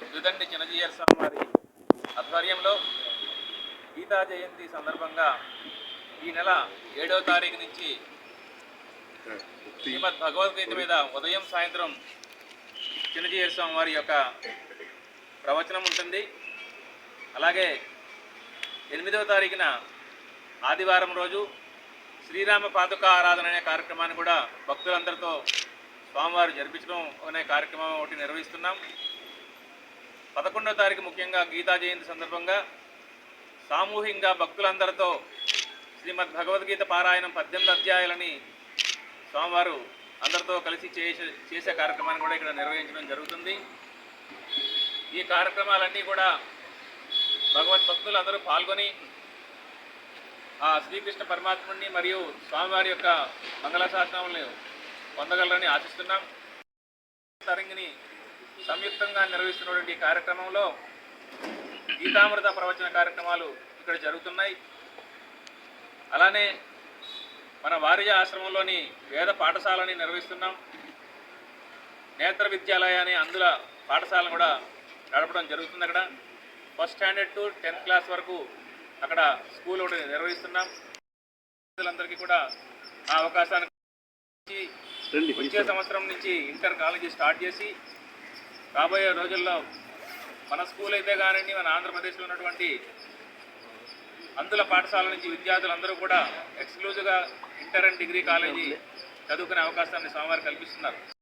దుదండి చిన్నజీయర్ స్వామి వారి ఆధ్వర్యంలో గీతా జయంతి సందర్భంగా ఈ నెల ఏడవ తారీఖు నుంచి శ్రీమద్ భగవద్గీత మీద ఉదయం సాయంత్రం చిన్నజీయర్ స్వామి వారి యొక్క ప్రవచనం ఉంటుంది. అలాగే ఎనిమిదవ తారీఖున ఆదివారం రోజు శ్రీరామ పాదుక ఆరాధన అనే కార్యక్రమాన్ని కూడా భక్తులందరితో స్వామివారు జరిపించడం అనే కార్యక్రమం ఒకటి నిర్వహిస్తున్నాం. పదకొండవ తారీఖు ముఖ్యంగా గీతా జయంతి సందర్భంగా సామూహికంగా భక్తులందరితో శ్రీమద్ భగవద్గీత పారాయణం పద్దెనిమిది అధ్యాయాలని స్వామివారు అందరితో కలిసి చేసే చేసే కార్యక్రమాన్ని కూడా ఇక్కడ నిర్వహించడం జరుగుతుంది. ఈ కార్యక్రమాలన్నీ కూడా భగవద్ భక్తులు అందరూ పాల్గొని ఆ శ్రీకృష్ణ పరమాత్ముడిని మరియు స్వామివారి యొక్క మంగళశాసనములను పొందగలరని ఆశిస్తున్నాం. తరంగిని సంయుక్తంగా నిర్వహిస్తున్నటువంటి ఈ కార్యక్రమంలో గీతామృత ప్రవచన కార్యక్రమాలు ఇక్కడ జరుగుతున్నాయి. అలానే మన వారిజ ఆశ్రమంలోని వేద పాఠశాలని నిర్వహిస్తున్నాం. నేత్ర విద్యాలయ అనే అందుల పాఠశాలను కూడా నడపడం జరుగుతుంది అక్కడ. First standard to tenth class వరకు అక్కడ స్కూల్ ఒకటి నిర్వహిస్తున్నాం. పిల్లలందరికీ కూడా ఆ అవకాశాన్ని వచ్చే సంవత్సరం నుంచి ఇంటర్ కాలేజీ స్టార్ట్ చేసి రాబోయే రోజుల్లో మన స్కూల్ అయితే కానివ్వండి మన ఆంధ్రప్రదేశ్లో ఉన్నటువంటి అందుల పాఠశాల నుంచి విద్యార్థులందరూ కూడా ఎక్స్క్లూజివ్గా ఇంటర్ అండ్ డిగ్రీ కాలేజీ చదువుకునే అవకాశాన్ని స్వామివారు కల్పిస్తున్నారు.